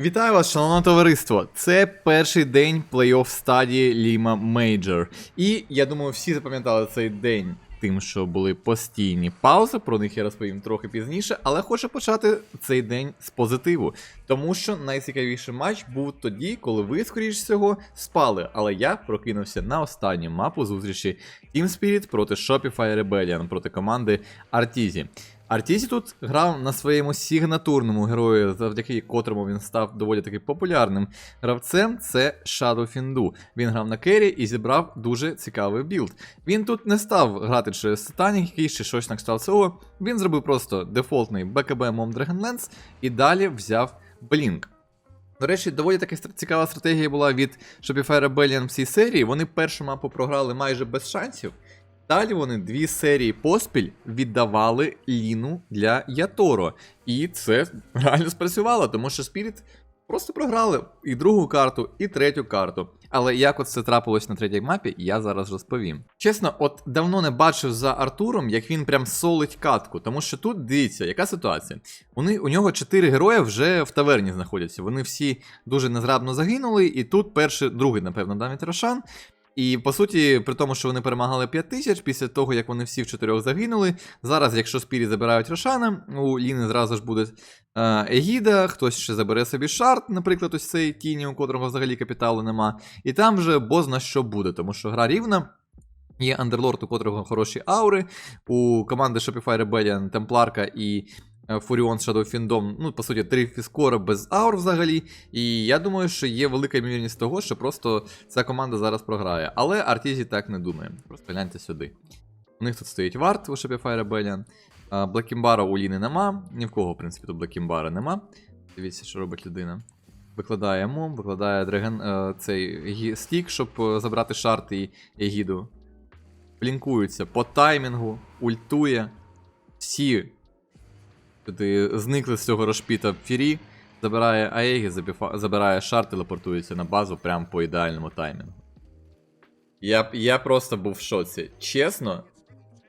Вітаю вас, шановне товариство! Це перший день плей-офф стадії Ліма Мейджор. І я думаю, всі запам'ятали цей день тим, що були постійні паузи. Про них я розповім трохи пізніше, але хочу почати цей день з позитиву. Тому що найцікавіший матч був тоді, коли ви, скоріш всього, спали. Але я прокинувся на останню мапу зустрічі Team Spirit проти Shopify Rebellion проти команди Artizi. Артізі тут грав на своєму сигнатурному герою, завдяки котрому він став доволі таки популярним гравцем. Це Shadow Фінду. Він грав на кері і зібрав дуже цікавий білд. Він тут не став грати через Сатанік якийсь чи щось на кшталт цього. Він зробив просто дефолтний БКБ Mom Dragonlance і далі взяв Блінк. До речі, доволі таки цікава стратегія була від Shopify Rebellion в цій серії. Вони першу мапу програли майже без шансів. Далі вони дві серії поспіль віддавали Ліну для Яторо. І це реально спрацювало, тому що Спіріт просто програли і другу карту, і третю карту. Але як от це трапилось на третій мапі, я зараз розповім. Чесно, от давно не бачив за Артуром, як він прям солить катку, тому що тут дивіться, яка ситуація. Вони, у нього чотири герої вже в таверні знаходяться. Вони всі дуже незграбно загинули, і тут перший, другий, напевно, Даміт Рошан. І по суті, при тому, що вони перемагали 5 тисяч після того, як вони всі в чотирьох загинули. Зараз, якщо Спірі забирають Рошана, у Ліни зразу ж буде е, Егіда, хтось ще забере собі шарт, наприклад, ось цей тіні, у котрого взагалі капіталу нема. І там вже бозна що буде, тому що гра рівна. Є андерлорд, у котрого хороші аури. У команди Shopify Rebellion, Темпларка і Фуріон Shadow Findom, ну, по суті, три фіскора без аур взагалі. І я думаю, що є велика ймовірність того, що просто ця команда зараз програє. Але Артізі так не думає. Просто гляньте сюди. У них тут стоїть варт у Shopify Rebellion. А, Блекімбара у Ліни нема. Ні в кого, в принципі, тут Блекімбара нема. Дивіться, що робить людина. Викладає мом, викладає дреген, е, цей стік, щоб е, забрати шарт і егіду. Блінкується по таймінгу, ультує. Всі туди зникли з цього розшпіта Фірі, забирає Аегі, забирає шар, телепортується на базу прямо по ідеальному таймінгу. Я, я просто був в шоці. Чесно,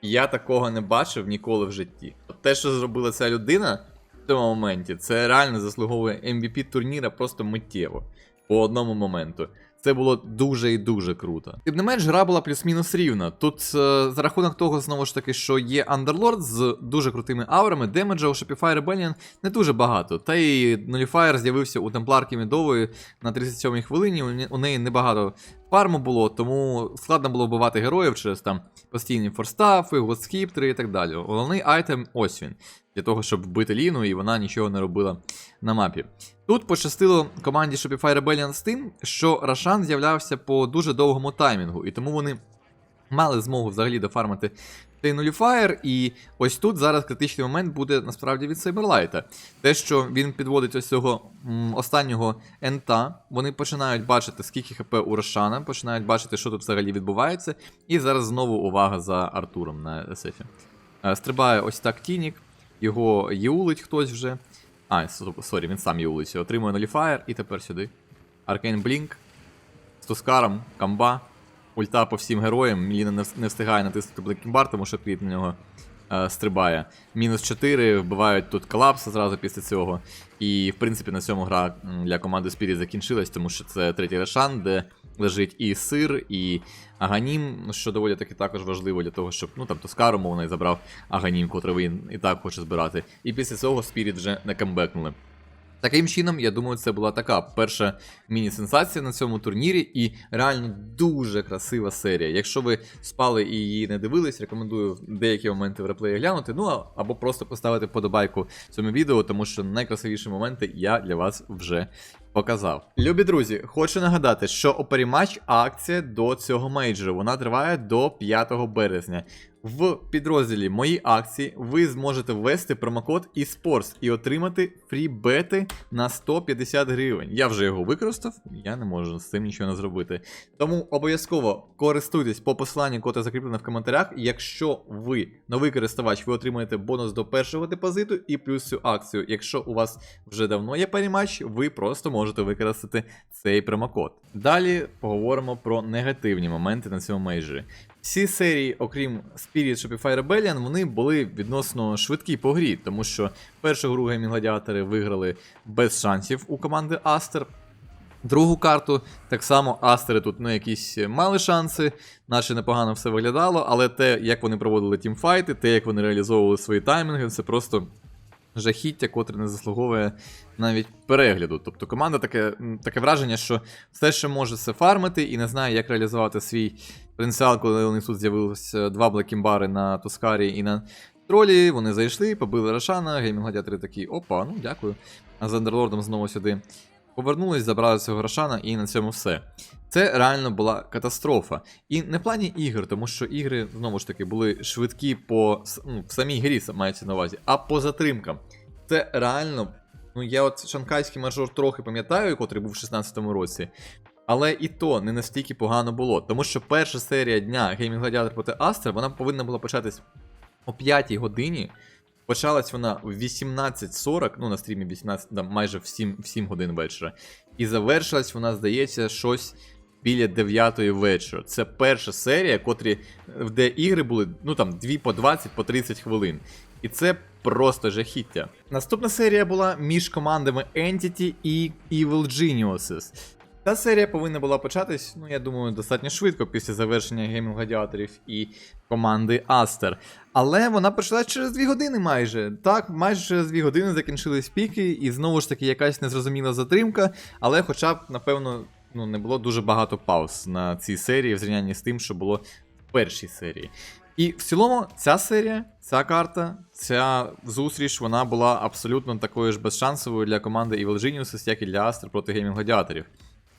я такого не бачив ніколи в житті. Те, що зробила ця людина в цьому моменті, це реально заслуговує MVP турніра просто миттєво по одному моменту. Це було дуже і дуже круто. Тим не менш, гра була плюс-мінус рівна. Тут е, за рахунок того, знову ж таки, що є Underlord з дуже крутими аурами, демеджа у Shopify Rebellion не дуже багато. Та й Nullifier з'явився у темпларки Мідової на 37-й хвилині. У неї небагато фарму було, тому складно було вбивати героїв через там постійні форстафи, готскіптери і так далі. Головний айтем ось він. Для того, щоб вбити Ліну, і вона нічого не робила на мапі. Тут пощастило команді Shopify Rebellion з тим, що Рашан з'являвся по дуже довгому таймінгу, і тому вони мали змогу взагалі дофармити цей нуліфаєр. І ось тут зараз критичний момент буде насправді від Сайберлайта. Те, що він підводить ось цього м, останнього ента, вони починають бачити, скільки хп у Рошана, починають бачити, що тут взагалі відбувається. І зараз знову увага за Артуром на Сефі. Е, Стрибає ось так Тінік, його юлить хтось вже. А, сорі, він сам юлить. Отримує нуліфаєр і тепер сюди. Аркейн Блінк. З Тускаром, камба. Ульта по всім героям. Ліна не встигає натиснути Блекінбар, тому що кріт на нього е, стрибає. Мінус 4, вбивають тут колапс зразу після цього. І, в принципі, на цьому гра для команди Spirit закінчилась, тому що це третій решан, де лежить і сир, і Аганім, що доволі таки також важливо для того, щоб ну там Тускару, мовно, і забрав Аганім, котрий він і так хоче збирати. І після цього Spirit вже не камбекнули. Таким чином, я думаю, це була така перша міні-сенсація на цьому турнірі, і реально дуже красива серія. Якщо ви спали і її не дивились, рекомендую деякі моменти в реплеї глянути. Ну або просто поставити подобайку цьому відео, тому що найкрасивіші моменти я для вас вже показав. Любі друзі, хочу нагадати, що Оперімач акція до цього мейджору. Вона триває до 5 березня. В підрозділі Мої акції ви зможете ввести промокод eSports і отримати фрі-бети на 150 гривень. Я вже його використав, я не можу з цим нічого не зробити. Тому обов'язково користуйтесь по посиланню, котре закріплене в коментарях. Якщо ви новий користувач, ви отримаєте бонус до першого депозиту і плюс цю акцію. Якщо у вас вже давно є паріматч, ви просто можете використати цей промокод. Далі поговоримо про негативні моменти на цьому мейджорі. Всі серії, окрім Spirit Shopify Rebellion, вони були відносно швидкі по грі, тому що першу гру Gaming Гладіатори виграли без шансів у команди Астер. Другу карту так само Астери тут ну, якісь мали шанси, наче непогано все виглядало, але те, як вони проводили тімфайти, те, як вони реалізовували свої таймінги, це просто жахіття, котре не заслуговує навіть перегляду. Тобто команда таке, таке враження, що все ще може це фармити і не знає, як реалізувати свій потенціал, коли у них тут з'явилися два блекімбари на Тускарі і на тролі. Вони зайшли, побили Рашана, геймінг гладіатори такі, опа, ну дякую. А з Андерлордом знову сюди повернулись, забрали цього Рошана, і на цьому все. Це реально була катастрофа. І не в плані ігор, тому що ігри, знову ж таки, були швидкі по ну, в самій грі, мається на увазі, а по затримкам. Це реально. Ну, я от шанхайський мажор трохи пам'ятаю, котрий був в 16-му році. Але і то не настільки погано було. Тому що перша серія дня Gaming Gladiator проти Астер, вона повинна була початись о 5 годині. Почалась вона в 18.40, ну на стрімі 18, да, майже в 7, в 7 годин вечора. І завершилась вона, здається, щось біля 9 вечора. Це перша серія, котрі, де ігри були ну там 2 по 20, по 30 хвилин. І це просто жахіття. Наступна серія була між командами Entity і Evil Geniuses. Та серія повинна була початись, ну я думаю, достатньо швидко після завершення геймінг гладіаторів і команди Астер. Але вона почалась через 2 години майже. Так, майже через 2 години закінчились піки, і знову ж таки якась незрозуміла затримка, але хоча б, напевно, ну, не було дуже багато пауз на цій серії в зрівнянні з тим, що було в першій серії. І в цілому, ця серія, ця карта, ця зустріч, вона була абсолютно такою ж безшансовою для команди Evil Geniuses, як і для Астер проти геймінг гладіаторів.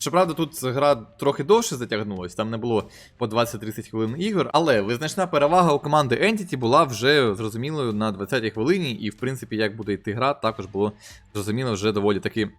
Щоправда, тут гра трохи довше затягнулась, там не було по 20-30 хвилин ігор, але визначна перевага у команди Entity була вже зрозумілою на 20-й хвилині, і в принципі, як буде йти гра, також було зрозуміло вже доволі таки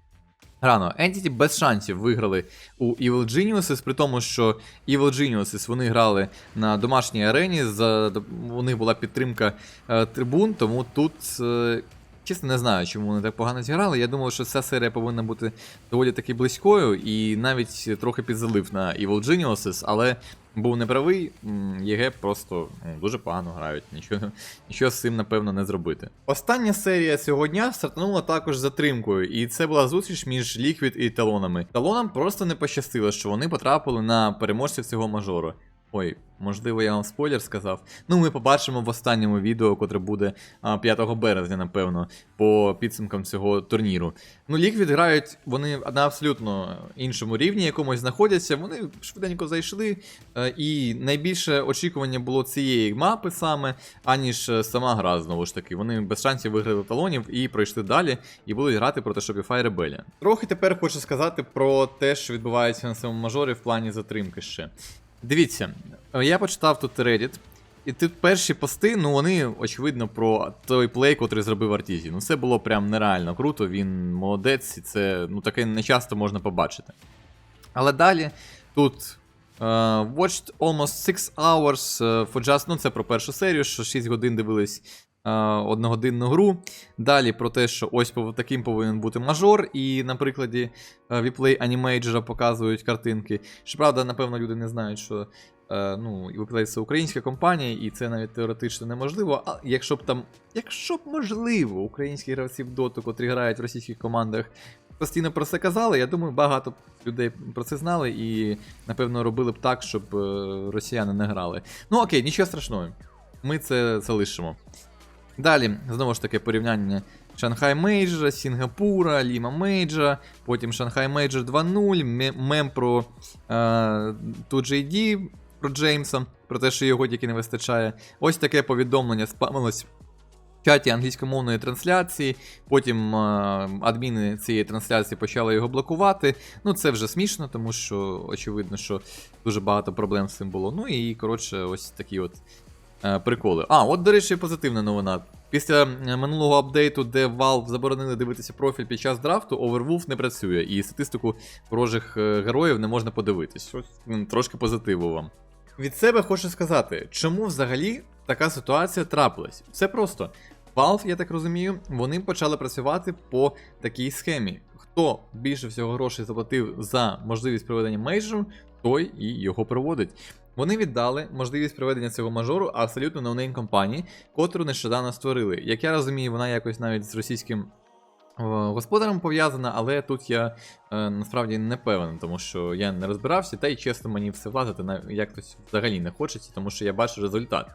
рано. Entity без шансів виграли у Evil Geniuses, при тому, що Evil Geniuses вони грали на домашній арені, за, у них була підтримка е, трибун, тому тут. Е, Чесно, не знаю, чому вони так погано зіграли. Я думав, що ця серія повинна бути доволі таки близькою, і навіть трохи підзалив на Evil Geniuses, але був неправий. м, ЄГЕ просто ну, дуже погано грають. Нічого, нічого з цим, напевно, не зробити. Остання серія цього дня стартанула також затримкою, і це була зустріч між Liquid і талонами. Талонам просто не пощастило, що вони потрапили на переможців цього мажору. Ой, можливо, я вам спойлер сказав. Ну, ми побачимо в останньому відео, котре буде 5 березня, напевно, по підсумкам цього турніру. Ну, Liquid грають, вони на абсолютно іншому рівні якомусь знаходяться. Вони швиденько зайшли. е, І найбільше очікування було цієї мапи саме, аніж е, сама гра, знову ж таки. Вони без шансів виграли талонів і пройшли далі, і будуть грати проти Shopify Rebellion. Трохи тепер хочу сказати про те, що відбувається на цьому мажорі в плані затримки ще. Дивіться, е, я почитав тут Reddit, і тут перші пости, ну вони, очевидно, про той плей, котрий зробив Артізі. Ну це було прям нереально круто, він молодець, і це ну таке не часто можна побачити. Але далі тут Uh, watched almost 6 hours е, for just, ну це про першу серію, що 6 годин дивились одногодинну гру. Далі про те, що ось таким повинен бути мажор, і на прикладі е, Віплей Animager показують картинки. Щоправда, напевно, люди не знають, що е, ну, Віплей це українська компанія, і це навіть теоретично неможливо. А якщо б там, якщо б можливо, українські гравці в доту, котрі грають в російських командах, постійно про це казали, я думаю, багато людей про це знали і, напевно, робили б так, щоб е, росіяни не грали. Ну окей, нічого страшного. Ми це залишимо. Далі, знову ж таки, порівняння Шанхай Мейджора, Сінгапура, Ліма Мейджора, потім Шанхай Мейджор 2.0, мем про е, 2JD, про Джеймса, про те, що його тільки не вистачає. Ось таке повідомлення спамилось в чаті англійськомовної трансляції. Потім е, адміни цієї трансляції почали його блокувати. Ну, це вже смішно, тому що очевидно, що дуже багато проблем з цим було. Ну і коротше, ось такі от приколи. А, от, до речі, позитивна новина. Після е, минулого апдейту, де Valve заборонили дивитися профіль під час драфту, Overwolf не працює, і статистику ворожих е, героїв не можна подивитись. Щось трошки позитиву вам. Від себе хочу сказати, чому взагалі така ситуація трапилась. Все просто. Valve, я так розумію, вони почали працювати по такій схемі. Хто більше всього грошей заплатив за можливість проведення мейджору, той і його проводить. Вони віддали можливість проведення цього мажору абсолютно ноунейм компанії, котру нещодавно створили. Як я розумію, вона якось навіть з російським е, господарем пов'язана, але тут я е, насправді не певен, тому що я не розбирався, та й чесно мені все влазити якось взагалі не хочеться, тому що я бачу результат.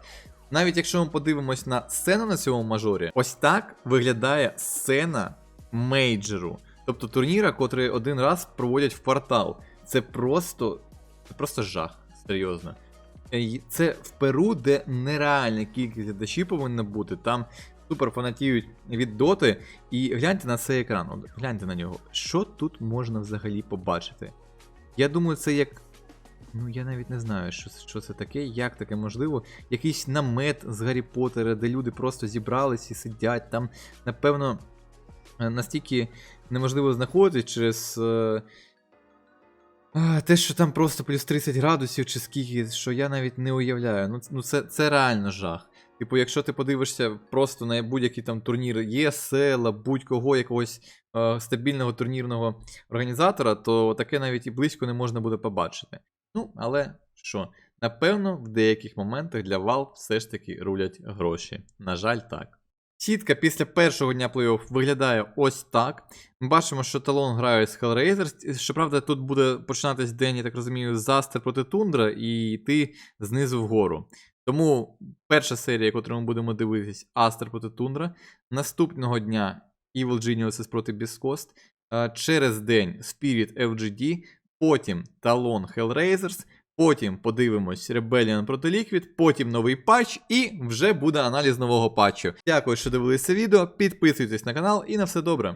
Навіть якщо ми подивимось на сцену на цьому мажорі, ось так виглядає сцена мейджору. Тобто турніра, котрий один раз проводять в портал. Це просто. Це просто жах, серйозно. Е, Це в Перу, де нереальна кількість глядачів повинна бути. Там супер фанатіють від доти. І гляньте на цей екран. От гляньте на нього. Що тут можна взагалі побачити? Я думаю, це як. Ну, я навіть не знаю, що, що це таке, як таке можливо. Якийсь намет з Гаррі Поттера, де люди просто зібрались і сидять. Там, напевно, е, настільки неможливо знаходитись через. Те, що там просто плюс 30 градусів чи скільки, що я навіть не уявляю. Ну, ну це, це реально жах. Типу, якщо ти подивишся просто на будь-який там турнір ЄСЛ, будь-кого якогось е, стабільного турнірного організатора, то таке навіть і близько не можна буде побачити. Ну, але що, напевно, в деяких моментах для Valve все ж таки рулять гроші. На жаль, так. Сітка після першого дня плей-офф виглядає ось так. Ми бачимо, що талон грає з Hellraiser. Щоправда, тут буде починатись день, я так розумію, з Астер проти Тундра і йти знизу вгору. Тому перша серія, яку ми будемо дивитись, Астер проти Тундра. Наступного дня Evil Geniuses проти Biscost. Е, Через день Spirit FGD, потім Талон Hellraisers, потім подивимось Rebellion проти Liquid, потім новий патч і вже буде аналіз нового патчу. Дякую, що дивилися відео, підписуйтесь на канал і на все добре.